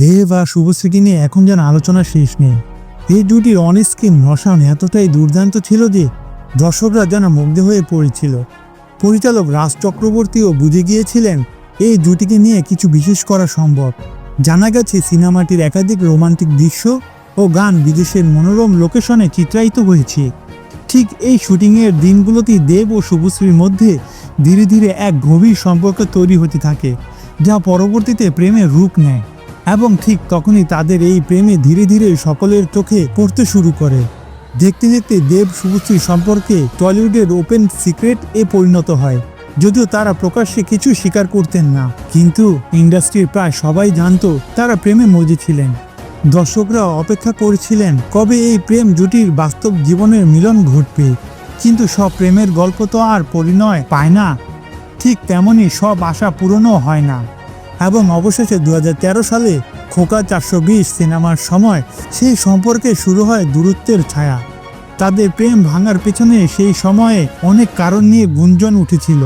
দেব আর শুভশ্রীকে নিয়ে এখন যেন আলোচনা শেষ নেই। এই জুটির অনস্ক্রিন রসায়ন এতটাই দুর্দান্ত ছিল যে দর্শকরা যেন মুগ্ধ হয়ে পড়েছিল। পরিচালক রাজ চক্রবর্তীও বুঝে গিয়েছিলেন, এই জুটিকে নিয়ে কিছু বিশেষ করা সম্ভব। জানা গেছে সিনেমাটির একাধিক রোমান্টিক দৃশ্য ও গান বিদেশের মনোরম লোকেশনে চিত্রায়িত হয়েছে। ঠিক এই শুটিংয়ের দিনগুলোতেই দেব ও শুভশ্রীর মধ্যে ধীরে ধীরে এক গভীর সম্পর্ক তৈরি হতে থাকে, যা পরবর্তীতে প্রেমের রূপ নেয়। এবং ঠিক তখনই তাদের এই প্রেমে ধীরে ধীরে সকলের চোখে পড়তে শুরু করে। দেখতে দেখতে দেব শুভশ্রী সম্পর্কে টলিউডের ওপেন সিক্রেট এ পরিণত হয়। যদিও তারা প্রকাশ্যে কিছু স্বীকার করতেন না, কিন্তু ইন্ডাস্ট্রির প্রায় সবাই জানত তারা প্রেমে মজেছিলেন দর্শকরা অপেক্ষা করেছিলেন কবে এই প্রেম জুটির বাস্তব জীবনের মিলন ঘটবে, কিন্তু সব প্রেমের গল্প তো আর পরিণয় পায় না। ঠিক তেমনই সব আশা পূরণও হয় না। এবং অবশেষে দু হাজার তেরো সালে খোকা চারশো বিশ সিনেমার সময় সেই সম্পর্কে শুরু হয় দূরত্বের ছায়া। তাদের প্রেম ভাঙার পেছনে সেই সময়ে অনেক কারণ নিয়ে গুঞ্জন উঠেছিল।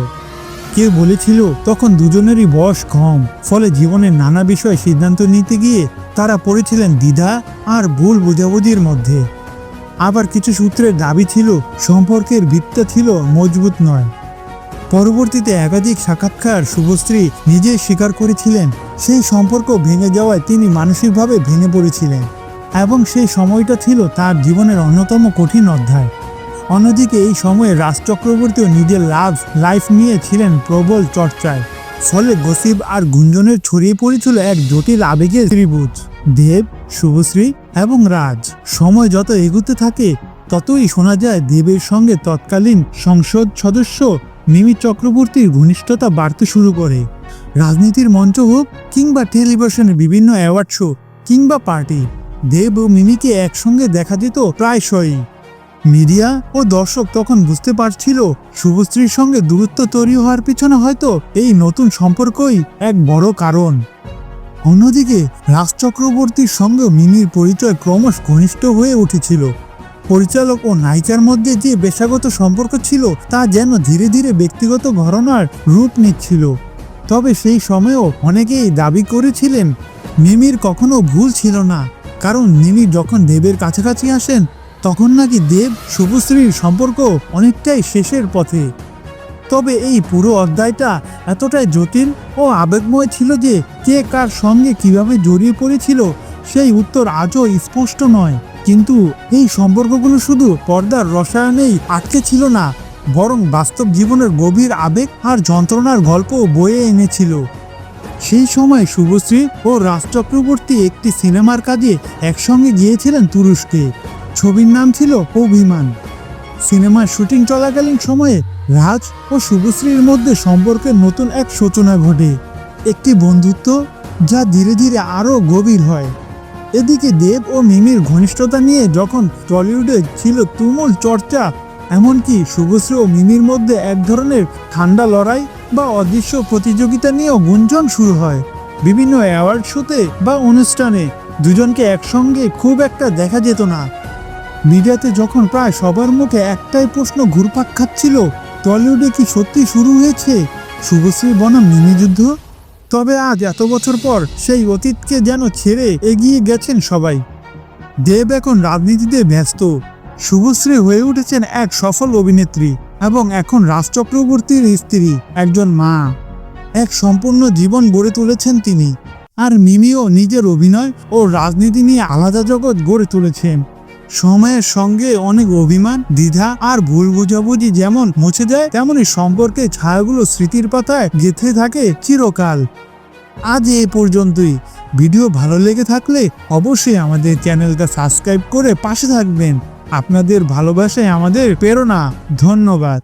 কেউ বলেছিল, তখন দুজনেরই বয়স কম। ফলে জীবনের নানা বিষয়ে সিদ্ধান্ত নিতে গিয়ে তারা পড়েছিলেন দ্বিধা আর ভুল বোঝাবুঝির মধ্যে। আবার কিছু সূত্রের দাবি ছিল, সম্পর্কের ভিত্তা ছিল মজবুত নয়। পরবর্তীতে একাধিক সাক্ষাৎকার শুভশ্রী নিজে স্বীকার করেছিলেন। সেই সম্পর্ক ভেঙে যাওয়ায় তিনি মানসিকভাবে ভেঙে পড়েছিলেন এবং সেই সময়টা ছিল তার জীবনের অন্যতম কঠিন অধ্যায়। অন্যদিকে এই সময়ে রাজ চক্রবর্তীও নিজের লাভ, লাইফ নিয়ে ছিলেন প্রবল চর্চায়। ফলে গসিব আর গুঞ্জনের ছড়িয়ে পড়েছিল এক জটিল আবেগের ত্রিভুজ। দেব, শুভশ্রী এবং রাজ, সময় যত এগুতে থাকে, ততই শোনা যায় দেবের সঙ্গে তৎকালীন সংসদ সদস্য মিমি চক্রবর্তীর ঘনিষ্ঠতা বাড়তে শুরু করে। রাজনীতির মঞ্চ হোক কিংবা টেলিভিশনের বিভিন্ন অ্যাওয়ার্ড শো কিংবা পার্টি, দেব ও মিমিকে একসঙ্গে দেখা যেত প্রায়শই। মিডিয়া ও দর্শক তখন বুঝতে পারছিল শুভশ্রীর সঙ্গে দূরত্ব তৈরি হওয়ার পিছনে হয়তো এই নতুন সম্পর্কই এক বড় কারণ। অন্যদিকে রাজ চক্রবর্তীর সঙ্গে মিমির পরিচয় ক্রমশ ঘনিষ্ঠ হয়ে উঠেছিল। পরিচালক ও নায়িকার মধ্যে যে পেশাগত সম্পর্ক ছিল, তা যেন ধীরে ধীরে ব্যক্তিগত ঘটনার রূপ নিচ্ছিল। তবে সেই সময়েও অনেকেই দাবি করেছিলেন, মিমির কখনো ভুল ছিল না। কারণ মিমি যখন দেবের কাছাকাছি আসেন, তখন নাকি দেব শুভশ্রীর সম্পর্ক অনেকটাই শেষের পথে। তবে এই পুরো অধ্যায়টা এতটাই জটিল ও আবেগময় ছিল যে কে কার সঙ্গে কীভাবে জড়িয়ে পড়েছিল, সেই উত্তর আজও স্পষ্ট নয়। কিন্তু এই সম্পর্কগুলো শুধু পর্দার রসায়নেই আটকে ছিল না, বরং বাস্তব জীবনের গভীর আবেগ আর যন্ত্রণার গল্প বয়ে এনেছিল। সেই সময় শুভশ্রী ও রাজ চক্রবর্তী একটি সিনেমার কাজে একসঙ্গে গিয়েছিলেন তুরস্কে। ছবির নাম ছিল অভিমান। সিনেমার শুটিং চলাকালীন সময়ে রাজ ও শুভশ্রীর মধ্যে সম্পর্কের নতুন এক সূচনা ঘটে। একটি বন্ধুত্ব যা ধীরে ধীরে আরও গভীর হয়। এদিকে দেব ও মিমির ঘনিষ্ঠতা নিয়ে যখন টলিউডে ছিল তুমুল চর্চা, এমনকি শুভশ্রী ও মিমির মধ্যে এক ধরনের ঠান্ডা লড়াই বা অদৃশ্য প্রতিযোগিতা নিয়েও গুঞ্জন শুরু হয়। বিভিন্ন অ্যাওয়ার্ড শোতে বা অনুষ্ঠানে দুজনকে একসঙ্গে খুব একটা দেখা যেত না। মিডিয়াতে যখন প্রায় সবার মুখে একটাই প্রশ্ন ঘুরপাক খাচ্ছিল, টলিউডে কি সত্যি শুরু হয়েছে? শুভশ্রী বনাম মিমি যুদ্ধ? তবে আজ এত বছর পর সেই অতীতকে যেন ছেড়ে এগিয়ে গেছেন সবাই। দেব এখন রাজনীতিতে ব্যস্ত। শুভশ্রী হয়ে উঠেছেন এক সফল অভিনেত্রী এবং এখন রাজ চক্রবর্তীর স্ত্রী, একজন মা। এক সম্পূর্ণ জীবন গড়ে তুলেছেন তিনি। আর মিমিও নিজের অভিনয় ও রাজনীতি নিয়ে আলাদা জগৎ গড়ে তুলেছেন। সময়ের সঙ্গে অনেক অভিমান, দ্বিধা আর ভুল বুঝাবুঝি যেমন মুছে যায় তেমনই সম্পর্কে ছায়াগুলো স্মৃতির পাতায় গেঁথে থাকে চিরকাল। আজ এ পর্যন্তই। ভিডিও ভালো লেগে থাকলে অবশ্যই আমাদের চ্যানেলটা সাবস্ক্রাইব করে পাশে থাকবেন। আপনাদের ভালোবাসায় আমাদের প্রেরণা। ধন্যবাদ।